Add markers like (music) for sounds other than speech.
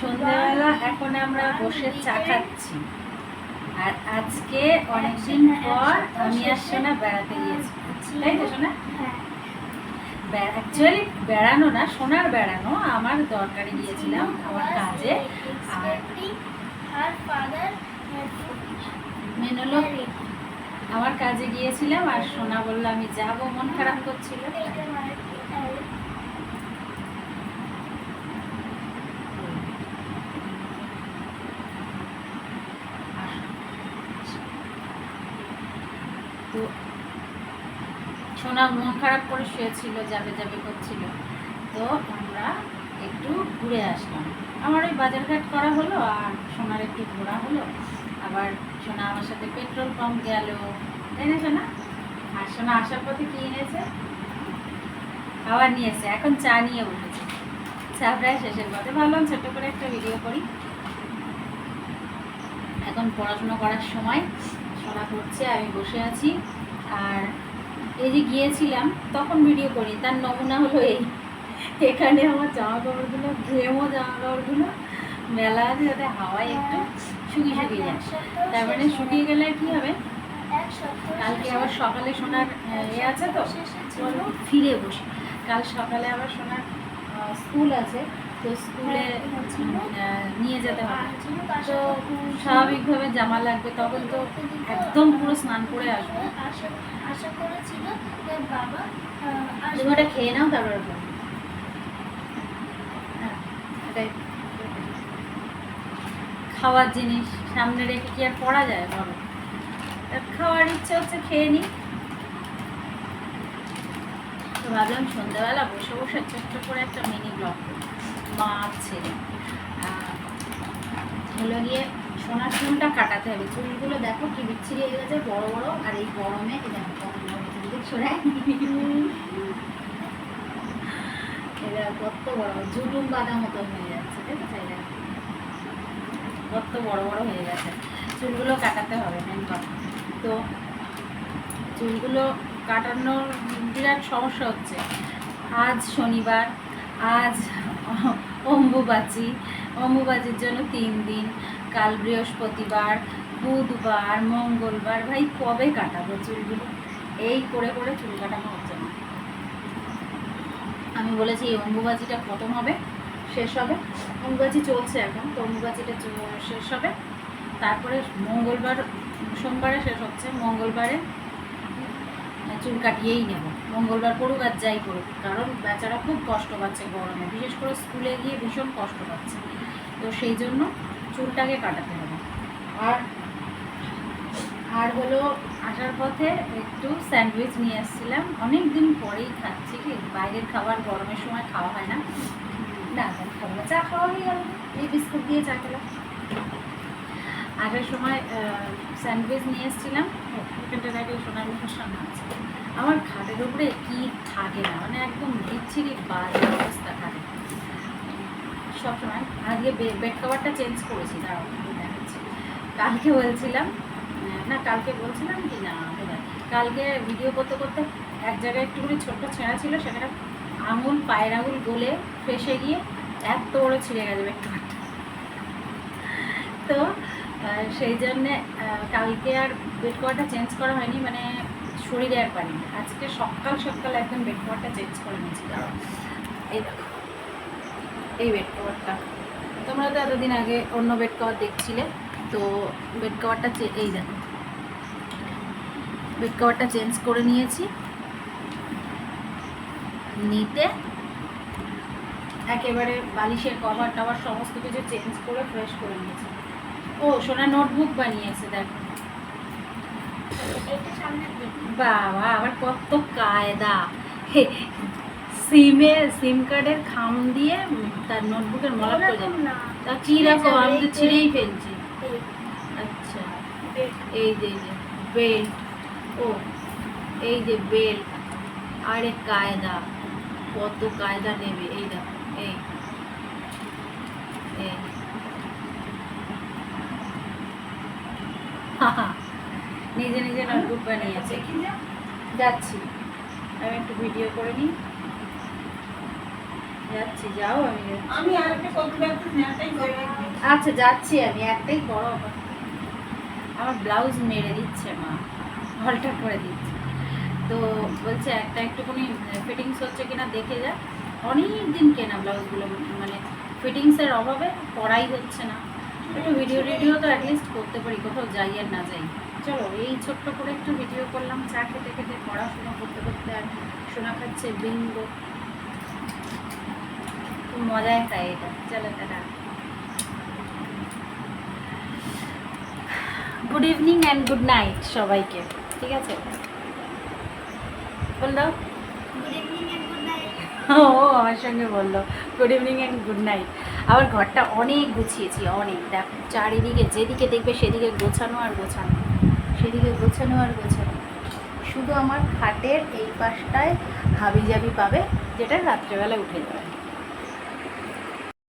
সন্ধ্যাবেলা এখন আমরা বসে চা খাচ্ছি। আর আজকে অনেকদিন পর আমি আর সোনা বেড়াতে গিয়েছি। তাই তো, সোনা? অ্যাকচুয়ালি বেড়ানো না, সোনার বেড়ানো। আমার দরকারে গিয়েছিলাম আমার কাজে। আমার কাজে গিয়েছিলাম আর সোনা বলল, আমি যাব। মন খারাপ করছিল। তো সোনা মন খারাপ করে শুয়েছিল, যাবে যাবে করছিল। তো আমরা একটু ঘুরে আসলাম। আমার ওই বাজারঘাট করা হলো আর সোনার একটু ঘোরা হলো। আবার সোনা আমার সাথে পেট্রোল পাম্প গেল, তাই না সোনা? আর সোনা আসার পথে কি এনেছে? খাবার নিয়েছে এখন চা নিয়ে উঠেছে। চা প্রায় শেষের পথে। ভাবলাম ছোট্ট করে একটা ভিডিও করি। এখন পড়াশোনা করার সময় সোনা করছে আমি বসে আছি। আর এই যে গিয়েছিলাম তখন ভিডিও করি তার নমুনা হলো এই। এখানে আমার জামা কাপড়গুলো ঘেমো জামা কাপড়গুলো মেলা আছে যাতে হাওয়ায় একটু শুকিয়ে শুকিয়ে যায়। তার মানে শুকিয়ে গেলে কি হবে? কালকে আবার সকালে সোনার এ আছে তো? ফিরে বসি। কাল সকালে আবার সোনার স্কুল আছে। তো স্কুলে নিয়ে যেতে হবে। তো স্বাভাবিকভাবে জামা লাগবে, তখন তো একদম পুরো স্নান করে আসব। বাবা তুমি ওটা খেয়ে নাও, তারপরে। হ্যাঁ। খাওয়ার জিনিস সামনে রেখে কি আর পড়া যায় তা খাওয়ার ইচ্ছে হচ্ছে খেয়ে নিই। তো ভাবলাম সন্ধ্যাবেলা বসে বসে ছোট্ট করে একটা মিনি ব্লগ মাছ ছেড়ে। হলো গিয়ে সোনার চুলটা কাটাতে হবে। চুলগুলো দেখো কি বিচ্ছিরি হয়ে গেছে বড় বড় আর এই গরমে কত বড় জুলুম বাঁধা মতো হয়ে যাচ্ছে দেখেছ? এরা কত বড় বড় হয়ে গেছে। চুলগুলো কাটাতে হবে মেন কথা। তো চুলগুলো কাটানোর বিরাট সমস্যা হচ্ছে। আজ শনিবার আজ অম্বুবাচি। অম্বুবাচির জন্য তিন দিন, কাল বৃহস্পতিবার, বুধবার, মঙ্গলবার। ভাই, কবে কাটাবো চুলগুলো? এই করে করে চুল কাটানো হচ্ছে না। আমি বলেছি, এই অম্বুবাচিটা খতম হবে, শেষ হবে। অম্বুবাচি চলছে এখন, তো অম্বুবাচিটা শেষ হবে। তারপরে মঙ্গলবার, সোমবারে শেষ হচ্ছে। মঙ্গলবারে চুল কাটিয়েই নেব। মঙ্গলবার পড়ুক আর যাই করুক কারণ বেচারা খুব কষ্ট পাচ্ছে গরমে, বিশেষ করে স্কুলে গিয়ে ভীষণ কষ্ট পাচ্ছে। তো সেই জন্য চুলটাকে কাটাতে হবে। আর আর হলো আসার পথে একটু স্যান্ডউইচ নিয়ে এসেছিলাম অনেক দিন পরেই খাচ্ছি, কি বাইরের খাবার গরমের সময় খাওয়া হয় না। না। চা খাওয়া হয়ে গেল। এই বিস্কুট দিয়ে চা খেলাম। আসার সময় স্যান্ডউইচ নিয়ে এসেছিলাম দেখে সোনার মুখের সামনে আছে। আমার খাটের উপরে কি থাকে না? মানে একদম বিচ্ছিরি বাজে অবস্থা থাকে সবসময় আজকে বেড কভারটা চেঞ্জ করেছি, দাঁড়াও কালকে বলছিলাম না, কালকে বলছিলাম কি না কালকে ভিডিও করতে করতে এক জায়গায় একটুখানি ছোট্ট ছেঁড়া ছিল, সেখানে আঙুল, পায়ের আঙুল গলে ফেসে গিয়ে এত বড় ছিঁড়ে গেছে বেড কভারটা তো সেই জন্যে কালকে আর বেড কভারটা চেঞ্জ করা হয়নি মানে শরীরে আর পারিনি। আজকে সকাল সকাল একদম বেড কভারটা চেঞ্জ করে নিয়েছি। এই এই বেড কভারটা তোমরা তো এতদিন আগে অন্য বেড কভার দেখছিলে, তো বেড কভারটা এই দেখো। বেড কভারটা চেঞ্জ করে নিয়েছি। নিতে একেবারে বালিশের কভার টভার সমস্ত কিছু চেঞ্জ করে ফ্রেশ করে নিয়েছি। ও সোনা নোটবুক বানিয়েছে দেখো। বাবা আবার কত কায়দা। সিমে সিম কার্ডের খাম দিয়ে তার নোটবুকের মলা করে তা কি রকম? আমি তো ছিঁড়েই ফেলছি। আচ্ছা। এই যে এই যে বেল্ট ও এই যে বেল্ট আরে কায়দা কত কায়দা নেবে। এই দেখো এই। এই। (laughs) নিজে নিজে নোটবুক বানিয়েছে। যাচ্ছি। আমি একটু ভিডিও করে নিই। যাচ্ছি যাও আমি। আমি আচ্ছা যাচ্ছি আমি একটাই বড় আমার ব্লাউজ মেরে দিচ্ছে মা। হলটা করে দিচ্ছে। তো বলছে একটা একটুখানি ফিটিংস হচ্ছে কিনা দেখে যা। অনেক দিন কেনা ব্লাউজগুলো মানে ফিটিংসের অভাবে পড়াই হচ্ছে না। একটু ভিডিও টিডিও তো অ্যাটলিস্ট করতে পারি কোথাও যাই আর না যাই। চলো এই ছোট্ট করে একটু ভিডিও করলাম চা খেতে খেতে পড়াশোনা করতে করতে আর শোনা খাচ্ছে বিঙ্গো মজায় খাই এটা চলো tata good evening and good night সবাইকে ঠিক আছে? বল দাও good evening and good night ও আমার সঙ্গে বলল good evening and good night আবার ঘরটা অনেক গুছিয়েছি, অনেক। দেখো, চারিদিকে যেদিকে দেখবে সেদিকে গোছানো আর গোছানো। সেদিকে গোছানো আর গোছানো। শুধু আমার খাটের এই পাশটায় হাবি জাবি পাবে, যেটা রাত্রেবেলায় উঠে যাবে।